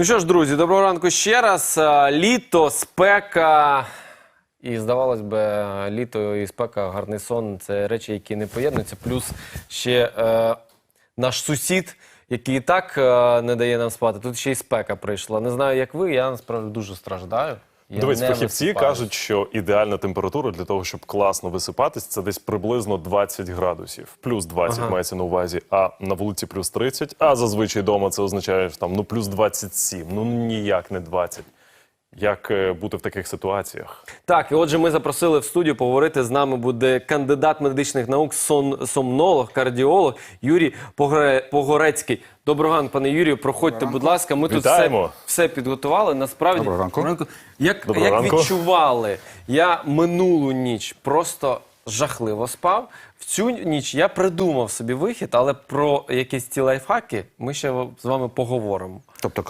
Ну що ж, друзі, доброго ранку ще раз. Літо, спека. І здавалось би, літо і спека, гарний сон це речі, які не поєднуються. Плюс ще е, наш сусід, який і так е, не дає нам спати. Тут ще й спека прийшла. Не знаю, як ви, я насправді дуже страждаю. Я Дивись, не фахівці висипаюсь. кажуть, що ідеальна температура для того, щоб класно висипатись, це десь приблизно 20 градусів. Плюс 20 Ага. мається на увазі, а на вулиці плюс 30, а зазвичай вдома це означає що там ну плюс 27, ну ніяк не 20. Як е, бути в таких ситуаціях? Так, і отже, ми запросили в студію поговорити з нами буде кандидат медичних наук, сон, сомнолог, кардіолог Юрій Погоре, Погорецький. Доброго ранку, пане Юрію. Проходьте, будь ласка. Ми тут все, все підготували. Насправді, Доброго ранку. Як, Доброго як ранку. відчували, я минулу ніч просто жахливо спав. В цю ніч я придумав собі вихід, але про якісь ці лайфхаки ми ще з вами поговоримо. Тобто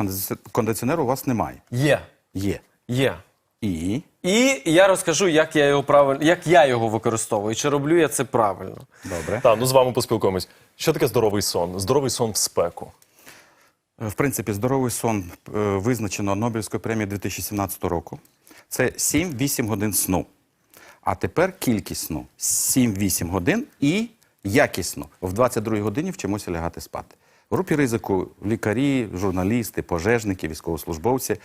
кондиціонеру у вас немає. Є, Є. є. І І я розкажу, як я його правильно, як я його використовую, чи роблю я це правильно. добре. Так, ну з вами поспілкуємось. Що таке здоровий сон? Здоровий сон в спеку. В принципі, здоровий сон е, визначено Нобелівською премією 2017 року. Це 7-8 годин сну. А тепер кількість сну 7-8 годин і якісно. В 22 годині вчимося лягати спати. В групі ризику лікарі, журналісти, пожежники, військовослужбовці.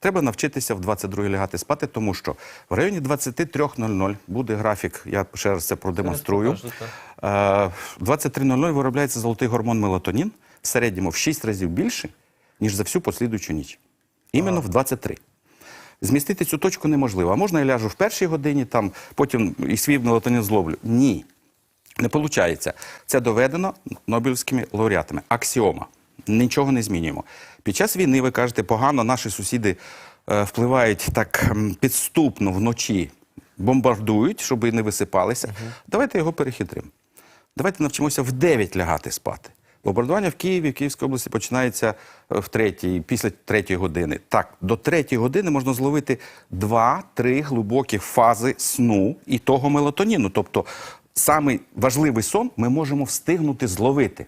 Треба навчитися в 22 лягати спати, тому що в районі 23.00 буде графік, я ще раз це продемонструю. Е, В 23.00 виробляється золотий гормон мелатонін в середньому в 6 разів більше, ніж за всю послідуючу ніч. Іменно в 23. Змістити цю точку неможливо. А можна я ляжу в першій годині, там, потім і свій мелатонін зловлю. Ні. Не виходить. Це доведено Нобелівськими лауреатами. Аксіома. Нічого не змінюємо. Під час війни, ви кажете, погано наші сусіди е, впливають так підступно вночі, бомбардують, щоб не висипалися. Давайте його перехитримо. Давайте навчимося в 9 лягати спати. Бомбардування в Києві, в Київській області починається е, в третій, після третьої години. Так, до третьої години можна зловити 2-3 глибокі фази сну і того мелатоніну. Тобто самий важливий сон ми можемо встигнути зловити.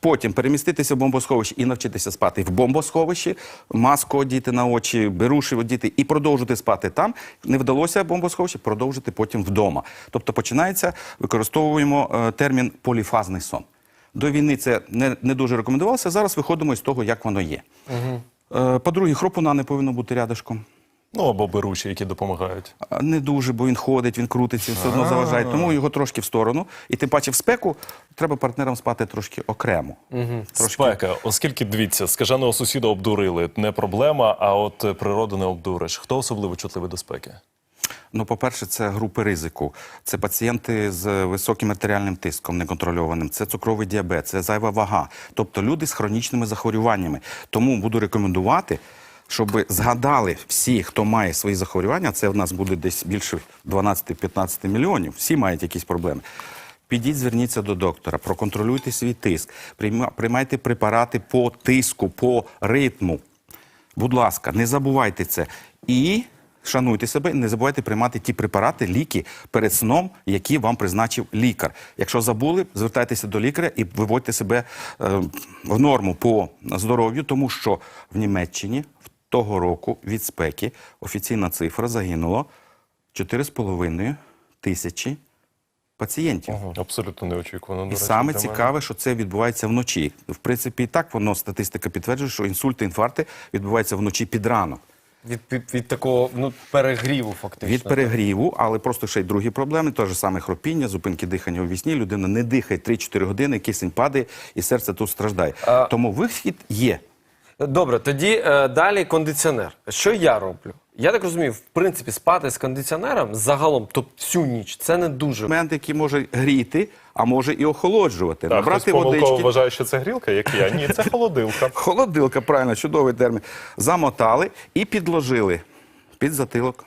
Потім переміститися в бомбосховище і навчитися спати в бомбосховищі, маску одіти на очі, беруші одіти і продовжити спати там. Не вдалося бомбосховище, продовжити потім вдома. Тобто починається, використовуємо е, термін поліфазний сон. До війни це не, не дуже рекомендувалося. Зараз виходимо із того, як воно є. Е, По-друге, хропуна не повинно бути рядышком. Ну або беруші, які допомагають. Не дуже, бо він ходить, він крутиться, все одно заважає. Тому його трошки в сторону. І тим паче в спеку треба партнерам спати трошки окремо. Трошки. Спека, оскільки дивіться, скаженого сусіда обдурили, не проблема, а от е, природу не обдуриш. Хто особливо чутливий до спеки? Ну, по-перше, це групи ризику. Це пацієнти з високим артеріальним тиском неконтрольованим, це цукровий діабет, це зайва вага. Тобто люди з хронічними захворюваннями. Тому буду рекомендувати, щоб згадали всі, хто має свої захворювання. Це в нас буде десь більше 12-15 мільйонів. Всі мають якісь проблеми. Підіть, зверніться до доктора, проконтролюйте свій тиск, прийма- приймайте препарати по тиску, по ритму. Будь ласка, не забувайте це. І шануйте себе, не забувайте приймати ті препарати, ліки перед сном, які вам призначив лікар. Якщо забули, звертайтеся до лікаря і виводьте себе е, в норму по здоров'ю, тому що в Німеччині в того року від спеки офіційна цифра загинуло 4,5 тисячі пацієнтів. Абсолютно неочікувано. І речі, саме цікаве, що це відбувається вночі. В принципі, і так воно статистика підтверджує, що інсульти, інфаркти відбуваються вночі під ранок. Від, від, від такого ну, перегріву, фактично. Від перегріву, але просто ще й другі проблеми. Те ж саме хропіння, зупинки дихання у вісні. Людина не дихає 3-4 години, кисень падає, і серце тут страждає. А- Тому вихід є. Добре, тоді е, далі кондиціонер. Що я роблю? Я так розумію, в принципі, спати з кондиціонером загалом, тобто всю ніч, це не дуже. Момент, який може гріти, а може і охолоджувати. Так, хтось Набрати помилково водички. вважає, що це грілка, як я. Ні, це холодилка. Холодилка, правильно, чудовий термін. Замотали і підложили під затилок.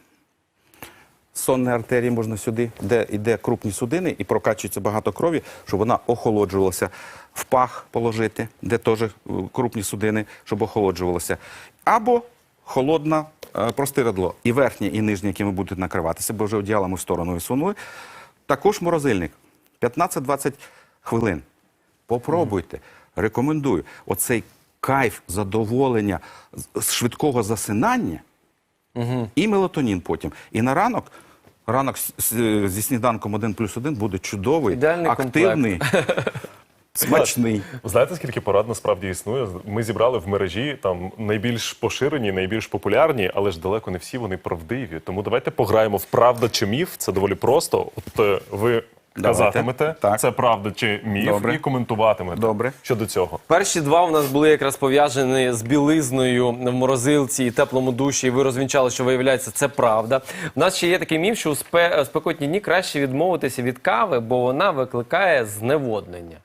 Сонні артерії можна сюди, де йде крупні судини і прокачується багато крові, щоб вона охолоджувалася. В пах положити, де теж е, крупні судини, щоб охолоджувалося. Або холодна е, простирадло. І верхнє, і нижнє, якими будуть накриватися, бо вже одіялами в сторону висунули. Також морозильник. 15-20 хвилин. Попробуйте. Рекомендую. Оцей кайф, задоволення, швидкого засинання і мелатонін потім. І на ранок. Ранок зі сніданком 1 плюс 1 буде чудовий, Ідеальний активний, смачний. Знаєте, скільки порад насправді існує? Ми зібрали в мережі там найбільш поширені, найбільш популярні, але ж далеко не всі вони правдиві. Тому давайте пограємо в правда чи міф. Це доволі просто. От е, ви. Казатимете, Так. це правда чи міф, Добре. і коментуватимете Добре. щодо цього. Перші два у нас були якраз пов'язані з білизною в морозилці і теплому душі. І ви розвінчали, що виявляється, це правда. У нас ще є такий міф, що у спе- спекотні дні краще відмовитися від кави, бо вона викликає зневоднення.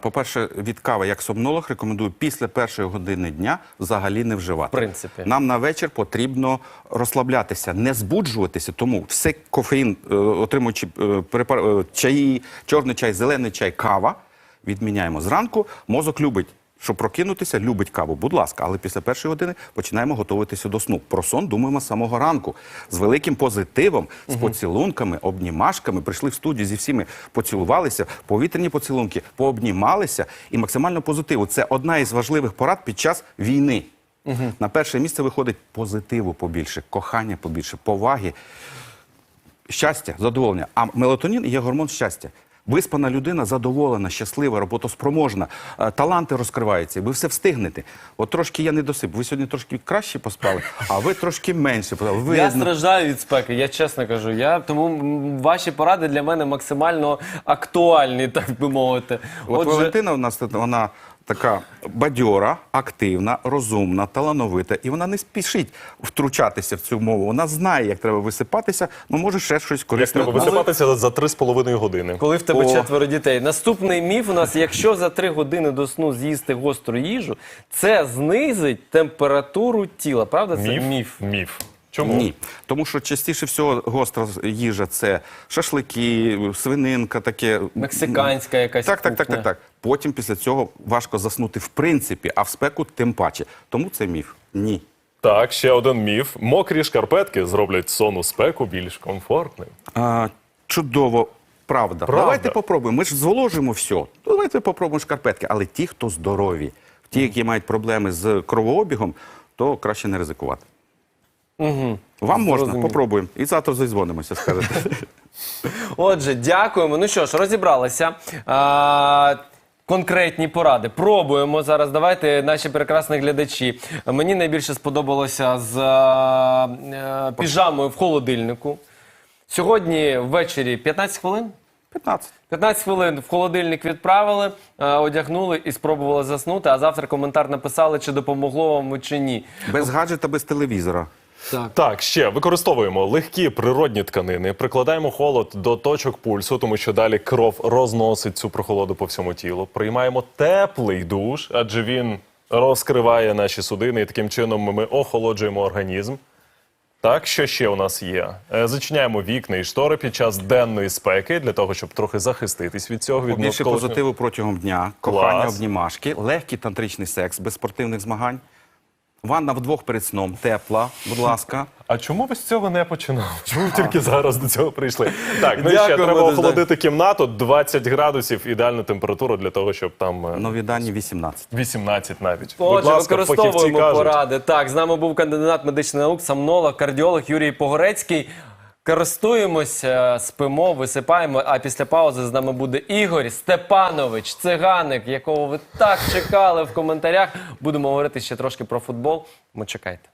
По-перше, від кави, як сомнолог, рекомендую після першої години дня взагалі не вживати. В принципі. Нам на вечір потрібно розслаблятися, не збуджуватися. Тому все кофеїн, е, отримуючи е, препар- е, чаї, чорний чай, зелений чай, кава, відміняємо зранку. Мозок любить. Щоб прокинутися, любить каву, будь ласка, але після першої години починаємо готуватися до сну. Про сон думаємо з самого ранку з великим позитивом, з поцілунками, обнімашками. Прийшли в студію зі всіми, поцілувалися, повітряні поцілунки, пообнімалися і максимально позитиву. Це одна із важливих порад під час війни. На перше місце виходить позитиву побільше, кохання побільше, поваги, щастя, задоволення. А мелатонін є гормон щастя. Виспана людина задоволена, щаслива, роботоспроможна, е, таланти розкриваються, і ви все встигнете. От трошки я не досип. Ви сьогодні трошки краще поспали, а ви трошки менше. Ви Я страждаю від спеки, я чесно кажу. Я тому ваші поради для мене максимально актуальні, так би мовити. От Валентина у нас вона така бадьора, активна, розумна, талановита, і вона не спішить втручатися в цю мову. Вона знає, як треба висипатися, ну може ще щось Як корисне. треба висипатися за 3,5 години. Коли в тебе О. четверо дітей. Наступний міф у нас: якщо за три години до сну з'їсти гостру їжу, це знизить температуру тіла. Правда, це Міф? міф. Міф. Чому? Ні, тому що частіше всього гостра їжа це шашлики, свининка, таке Мексиканська якась Так, так, так, так, так. Потім після цього важко заснути в принципі, а в спеку тим паче. Тому це міф. Ні. Так, ще один міф. Мокрі шкарпетки зроблять сон у спеку більш комфортним. А, чудово. Правда. Правда. Давайте попробуємо. Ми ж зволожимо все. Ну, Давайте попробуємо шкарпетки. Але ті, хто здорові, ті, які мають проблеми з кровообігом, то краще не ризикувати. Угу. Вам можна, Зрозумів. попробуємо. І завтра зізвонимося, скажете. Отже, дякуємо. Ну що ж, розібралися. А, конкретні поради. Пробуємо зараз. Давайте, наші прекрасні глядачі. Мені найбільше сподобалося з а, е, піжамою в холодильнику. Сьогодні ввечері 15 хвилин. 15. 15 хвилин в холодильник відправили, е, одягнули і спробували заснути. А завтра коментар написали, чи допомогло вам чи ні. Без гаджета, без телевізора. Так. Так, ще використовуємо легкі природні тканини, прикладаємо холод до точок пульсу, тому що далі кров розносить цю прохолоду по всьому тілу. Приймаємо теплий душ, адже він розкриває наші судини, і таким чином ми охолоджуємо організм. Так, що ще у нас є? Е, Зачиняємо вікна і штори під час денної спеки для того, щоб трохи захиститись від цього. Від Побільше позитиву протягом дня, кохання, обнімашки, легкий тантричний секс без спортивних змагань. Ванна вдвох перед сном, тепла, будь ласка. А чому ви з цього не починали? Чому ви тільки зараз до цього прийшли? Так, ну і ще треба охолодити кімнату 20 градусів, ідеальна температура для того, щоб там е, Нові дані 18. 18 навіть. Отже, ласка, фахівці використовуємо кажуть. поради. Так, з нами був кандидат медичних наук, сомнолог, кардіолог Юрій Погорецький. Користуємося, спимо, висипаємо. А після паузи з нами буде Ігор Степанович, циганик, якого ви так чекали в коментарях. Будемо говорити ще трошки про футбол. Ми чекайте.